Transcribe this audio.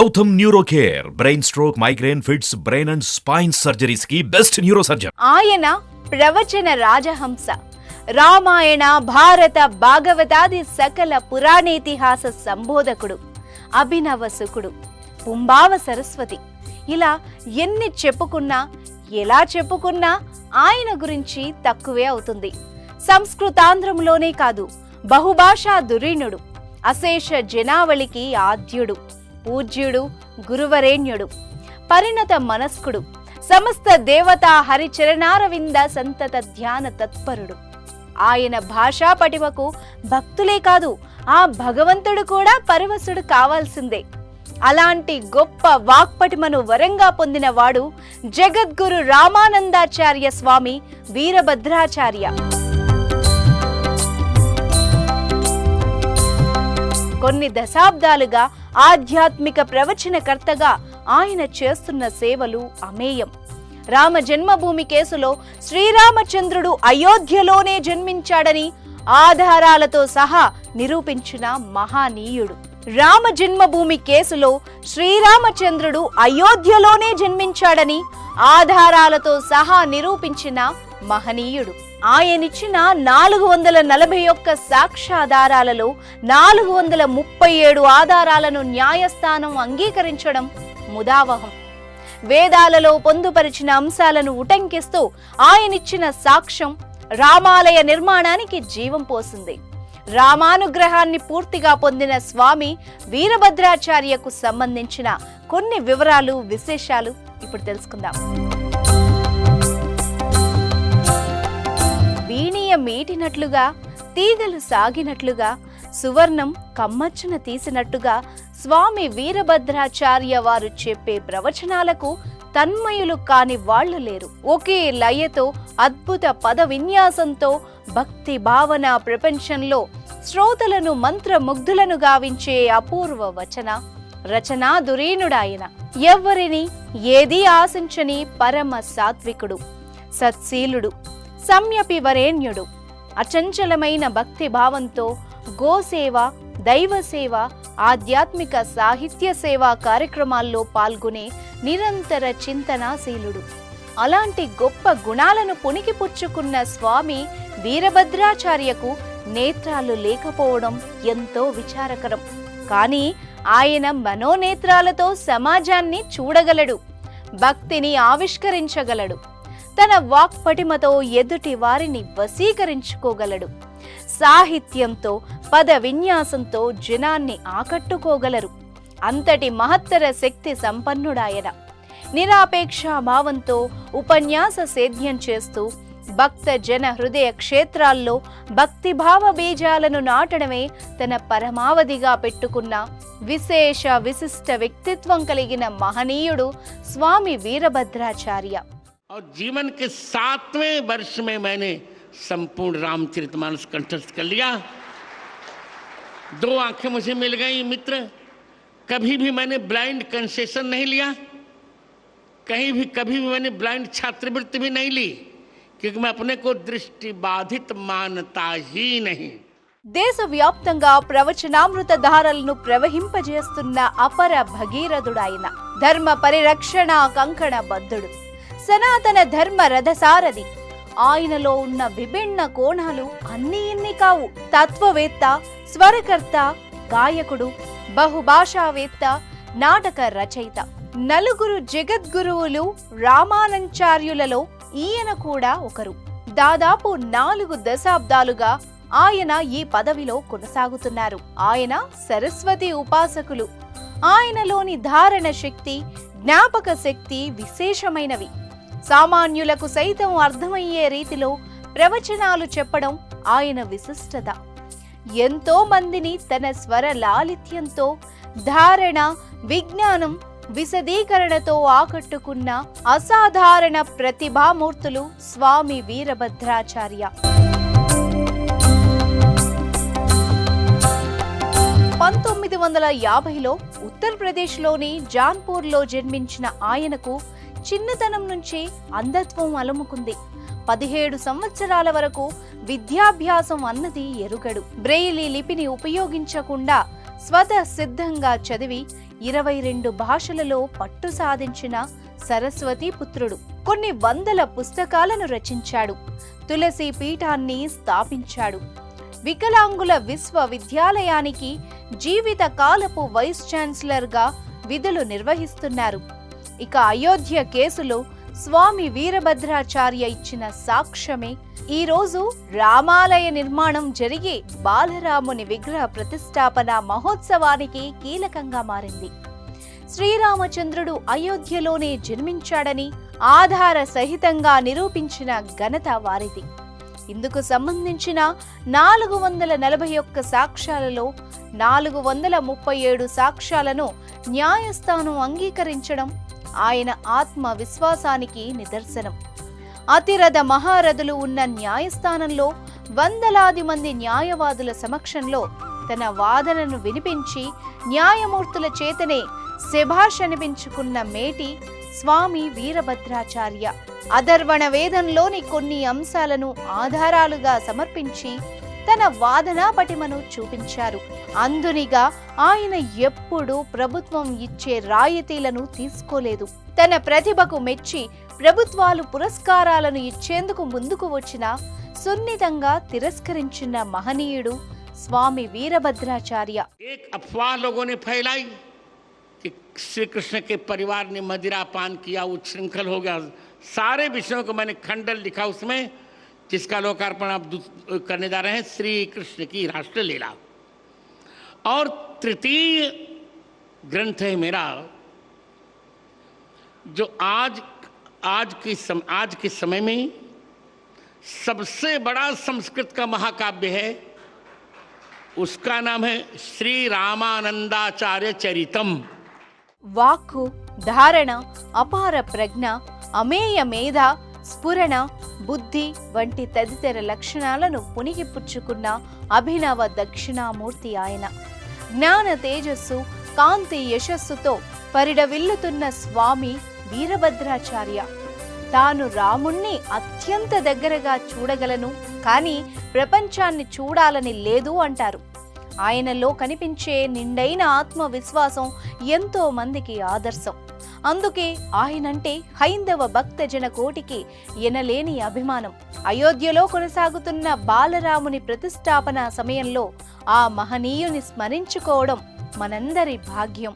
Gautam neuro care brain stroke migraine fits brain and spine సర్జరీస్కి best neuro surgeon ఆయన ప్రవచన రాజహంస. రామాయణ భారత భాగవతాది సకల పురాణేతిహాస సంబోధకుడు అభినవ సుకుడు పుంబావ సరస్వతి. ఇలా ఎన్ని చెప్పుకున్నా ఎలా చెప్పుకున్నా ఆయన గురించి తక్కువే అవుతుంది. సంస్కృతాంధ్రంలోనే కాదు బహుభాషా దురీణుడు అశేష జనావళికి ఆద్యుడు. పూజ్యుడు గురువరేణ్యుడు పరిణత మనస్కుడు సమస్త దేవతా హరిచరణారవింద సంతత ధ్యాన తత్పరుడు. ఆయన భాషా పటిమకు భక్తులే కాదు ఆ భగవంతుడు కూడా పరవశుడు కావాల్సిందే. అలాంటి గొప్ప వాక్పటిమను వరంగా పొందినవాడు జగద్గురు రామానందాచార్య స్వామి వీరభద్రాచార్య. కొన్ని దశాబ్దాలుగా ఆధ్యాత్మిక ప్రవచనకర్తగా ఆయన చేస్తున్న సేవలు అమేయం. రామ జన్మభూమి కేసులో శ్రీరామచంద్రుడు అయోధ్యలోనే జన్మించాడని ఆధారాలతో సహా నిరూపించిన మహానీయుడు. రామ జన్మభూమి కేసులో శ్రీరామచంద్రుడు అయోధ్యలోనే జన్మించాడని ఆధారాలతో సహా నిరూపించిన మహనీయుడు. ఆయనిచ్చిన నాలుగు వందల నలభై ఒక్క సాక్ష్యాధారాలలో నాలుగు వందల ముప్పై ఏడు ఆధారాలను న్యాయస్థానం అంగీకరించడం ముదావహం. వేదాలలో పొందుపరిచిన అంశాలను ఉటంకిస్తూ ఆయనిచ్చిన సాక్ష్యం రామాలయ నిర్మాణానికి జీవం పోసింది. రామానుగ్రహాన్ని పూర్తిగా పొందిన స్వామి వీరభద్రాచార్యకు సంబంధించిన కొన్ని వివరాలు విశేషాలు ఇప్పుడు తెలుసుకుందాం. మీటినట్లుగా తీగలు సాగినట్లుగా సువర్ణం కమ్మచ్చున తీసినట్టుగా స్వామి వీరభద్రాచార్య వారు చెప్పే ప్రవచనాలకు తన్మయులు కాని వాళ్ళు లేరు. ఒకే లయతో అద్భుత పద విన్యాసంతో భక్తి భావన ప్రపంచంలో శ్రోతలను మంత్రముగ్ధులను గావించే అపూర్వ వచన రచనా దురీణుడాయన ఎవ్వరిని ఏదీ ఆశించని పరమ సాత్వికుడు సత్శీలుడు. సమ్యపి వరేణ్యుడు. అచంచలమైన భక్తి భావంతో గోసేవ దైవ సేవ ఆధ్యాత్మిక సాహిత్య సేవా కార్యక్రమాల్లో పాల్గొనే నిరంతర చింతనాశీలుడు. అలాంటి గొప్ప గుణాలను పుణికిపుచ్చుకున్న స్వామి వీరభద్రాచార్యకు నేత్రాలు లేకపోవడం ఎంతో విచారకరం. కానీ ఆయన మనోనేత్రాలతో సమాజాన్ని చూడగలడు. భక్తిని ఆవిష్కరించగలడు. తన వాక్పటిమతో ఎదుటి వారిని వశీకరించుకోగలడు. సాహిత్యంతో పద విన్యాసంతో జనాన్ని ఆకట్టుకోగలరు. అంతటి మహత్తర శక్తి సంపన్నుడాయన. నిరాపేక్ష భావంతో ఉపన్యాస సేద్యం చేస్తూ భక్త జన హృదయ క్షేత్రాల్లో భక్తిభావ బీజాలను నాటడమే తన పరమావధిగా పెట్టుకున్న విశేష విశిష్ట వ్యక్తిత్వం కలిగిన మహనీయుడు స్వామి వీరభద్రాచార్య. और जीवन के सातवें वर्ष में मैंने संपूर्ण रामचरितमानस कंठस्थ कर लिया दो आंखें मुझे मिल गई मित्र कभी भी मैंने ब्लाइंड कंसेशन नहीं लिया कहीं भी कभी भी मैंने ब्लाइंड छात्रवृत्ति भी नहीं ली क्योंकि मैं अपने को दृष्टि बाधित मानता ही नहीं దేశవ్యాప్తంగా ప్రవచనామృత ధారలను ప్రవహింపజేస్తున్న అపర భగీరథుడాయన ధర్మ పరిరక్షణ కంకణ బద్ధుడు సనాతన ధర్మ రథసారథి. ఆయనలో ఉన్న విభిన్న కోణాలు అన్ని ఇన్ని కావు. తత్వవేత్త స్వరకర్త గాయకుడు బహుభాషావేత్త నాటక రచయిత. నలుగురు జగద్గురువులు రామానంచార్యులలో ఈయన కూడా ఒకరు. దాదాపు నాలుగు దశాబ్దాలుగా ఆయన ఈ పదవిలో కొనసాగుతున్నారు. ఆయన సరస్వతి ఉపాసకులు. ఆయనలోని ధారణ శక్తి జ్ఞాపక శక్తి విశేషమైనవి. సామాన్యులకు సైతం అర్థమయ్యే రీతిలో ప్రవచనాలు చెప్పడం ఆయన విశిష్టత. ఎంతో మందిని తన స్వర లాలిత్యంతో ధారణ విజ్ఞానం విశదీకరణతో ఆకట్టుకున్న అసాధారణ ప్రతిభామూర్తులు స్వామి వీరభద్రాచార్య. పంతొమ్మిది వందల యాభైలో ఉత్తరప్రదేశ్లోని జాన్పూర్లో జన్మించిన ఆయనకు చిన్నతనం నుంచే అంధత్వం అలముకుంది. పదిహేడు సంవత్సరాల వరకు విద్యాభ్యాసం అన్నది ఎరుగడు. బ్రెయిలీ లిపిని ఉపయోగించకుండా స్వత సిద్ధంగా చదివి ఇరవై రెండు భాషలలో పట్టు సాధించిన సరస్వతి పుత్రుడు. కొన్ని వందల పుస్తకాలను రచించాడు. తులసి పీఠాన్ని స్థాపించాడు. వికలాంగుల విశ్వవిద్యాలయానికి జీవిత కాలపు వైస్ ఛాన్సలర్గా విధులు నిర్వహిస్తున్నారు. ఇక అయోధ్య కేసులో స్వామి వీరభద్రాచార్య ఇచ్చిన సాక్ష్యమే. ఈరోజు రామాలయ నిర్మాణం జరిగి బాలరాముని విగ్రహ ప్రతిష్టాపన మహోత్సవానికి కీలకంగా మారింది. శ్రీరామచంద్రుడు అయోధ్యలోనే జన్మించాడని ఆధార సహితంగా నిరూపించిన ఘనత వారిది. ఇందుకు సంబంధించిన నాలుగు వందల నలభై ఒక్క సాక్ష్యాలలో నాలుగు వందల ముప్పై ఏడు సాక్ష్యాలను న్యాయస్థానం అంగీకరించడం ఆయన ఆత్మ విశ్వాసానికి నిదర్శనం. అతిరథ మహారథులు ఉన్న న్యాయస్థానంలో వందలాది మంది న్యాయవాదుల సమక్షంలో తన వాదనను వినిపించి న్యాయమూర్తుల చేతనే శభాష్ అనిపించుకున్న మేటి స్వామి వీరభద్రాచార్య అధర్వణ వేదంలోని కొన్ని అంశాలను ఆధారాలుగా సమర్పించి తన వాదనా పటిమను చూపించారు. అందునిగా ఆయన ఎప్పుడూ ప్రభుత్వం ఇచ్చే రాయితీలను తీసుకోలేదు. తన ప్రతిభకు మెచ్చి ప్రభుత్వాలు పురస్కారాలను ఇచ్చేందుకు ముందుకు వచ్చిన సున్నితంగా తిరస్కరించిన మహనీయుడు స్వామి వీరభద్రాచార్య. అఫ్వాహ శ్రీకృష్ణ మదిరా పాన్ కియా ఉచ్ఛృంఖల్ హోగా सारे विषयों को मैंने खंडल लिखा उसमें जिसका लोकार्पण आप करने जा रहे हैं श्री कृष्ण की राष्ट्र लीला और तृतीय ग्रंथ है मेरा जो आज आज की सम, आज के समय में सबसे बड़ा संस्कृत का महाकाव्य है। उसका नाम है श्री रामानंदाचार्य चरितम। वाक् धारणा अपार प्रज्ञा అమేయ మేధ స్ఫురణ బుద్ధి వంటి తదితర లక్షణాలను పునిగిపుచ్చుకున్న అభినవ దక్షిణామూర్తి ఆయన. జ్ఞాన తేజస్సు కాంతి యశస్సుతో పరిడవిల్లుతున్న స్వామి వీరభద్రాచార్య. తాను రాముణ్ణి అత్యంత దగ్గరగా చూడగలను కానీ ప్రపంచాన్ని చూడాలని లేదు అంటారు. ఆయనలో కనిపించే నిండైన ఆత్మవిశ్వాసం ఎంతో మందికి ఆదర్శం. అందుకే ఆయనంటే హైందవ భక్తజన కోటికి ఎనలేని అభిమానం. అయోధ్యలో కొనసాగుతున్న బాలరాముని ప్రతిష్టాపన సమయంలో ఆ మహనీయుని స్మరించుకోవడం మనందరి భాగ్యం.